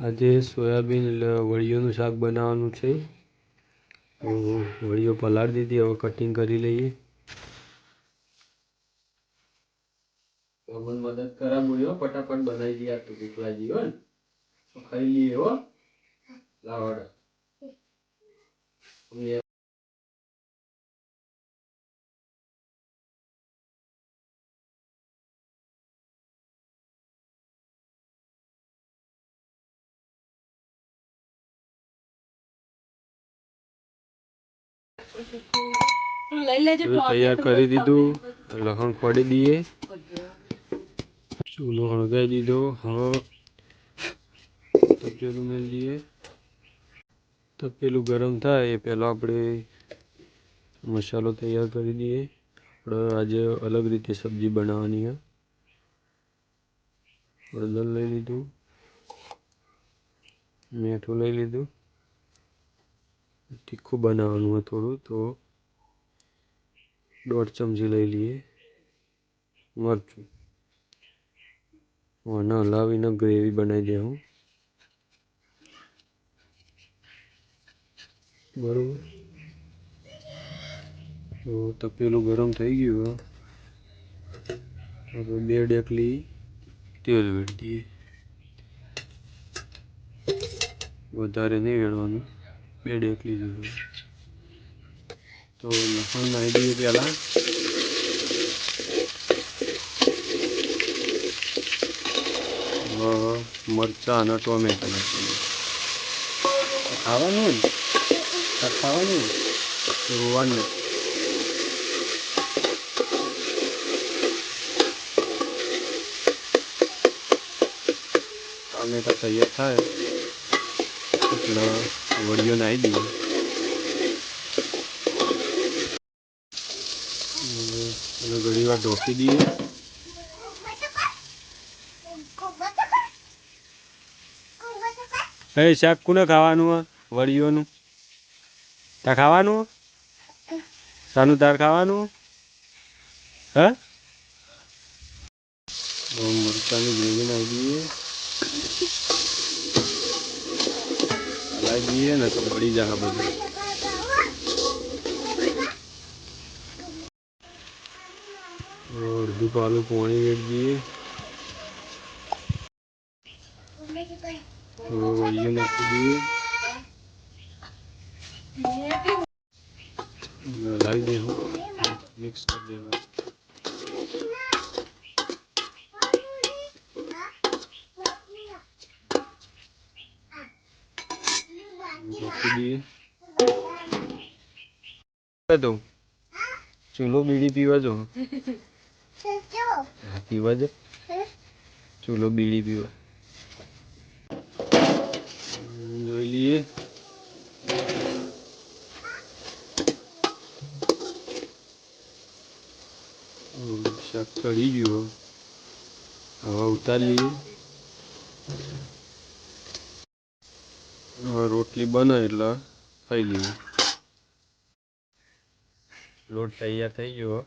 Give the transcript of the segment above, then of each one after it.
આજે સોયાબીન વળીઓનું શાક બનાવવાનું છે. વળીઓ પલાળી દીધી હવે કટિંગ કરી લઈએ. ભગવાન મદદ કરા બોલ્યો ફટાફટ બનાવી દઈએ આ તો ભૂખલાજી હો ખાઈ લઈએ હો. લાવડ તૈયાર કરી દીધું. લખણ ફોડી દઈએ. ચૂલો હળગાવી દીધો? હવે તપેલું મેળવી દઈએ તપેલું ગરમ થાય એ પહેલાં આપણે મસાલો તૈયાર કરી દઈએ. આપણે આજે અલગ રીતે સબ્જી બનાવવાની છે. હળદર લઈ લીધું. મીઠું લઈ લીધું. તીખું બનાવવાનું હોય થોડું, તો દોઢ ચમચી લઈ લઈએ મરચું. આને હલાવીને ગ્રેવી બનાવી દેવું બરોબર? તો તપેલું ગરમ થઈ ગયું, હવે બે ડેકલી તેલ વેડી દઈએ વધારે નહીં વેડવાનું બે ડેકલી જેવું તો લસણ નાખી દઈએ પહેલાં મરચાં અને ટોમેટો ખાવાનું ખાવાનું રોવાનું ટોમેટા તૈયાર થાય. એટલે વડીઓ નાહી દઈએ ઘણી વાર ઢોકી દઈએ. એ શાક કોને ખાવાનું વડીઓનું તાર ખાવાનું સાનું તાર ખાવાનું હે? મરચાંની ગ્રેવી નાખી દઈએ. હલાવી દઈએ ને તો બળી જાય બધું અડધું પાલું પાણી વેચ દઈએ તો વળીઓ નાખી દઈએ હલાવી દેવું મિક્સ કરી દેવા ઢોકી દઈએ દઉં ચૂલો બીડી પીવા જો. પીવા જો. ચૂલો બીડી પીવા. જોઈ લઈએ. શાક ચડી ગયું. હવે ઉતારી લઈએ. રોટલી બને એટલે ખાઈ લઈએ. લોટ તૈયાર થઈ ગયો.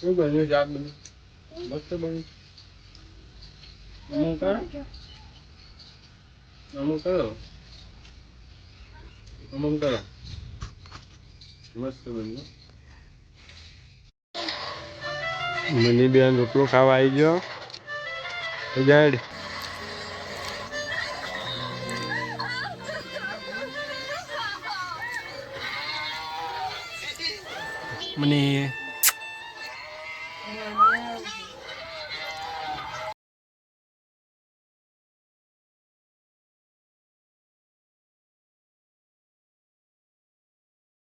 શું બન્યું શાક બન્યું મસ્ત બન્યું? અમુક કરો. અમુક કરો. મસ્ત બન્યું. મની બેન રોટલો ખાવા આવી ગયો. જાડ મને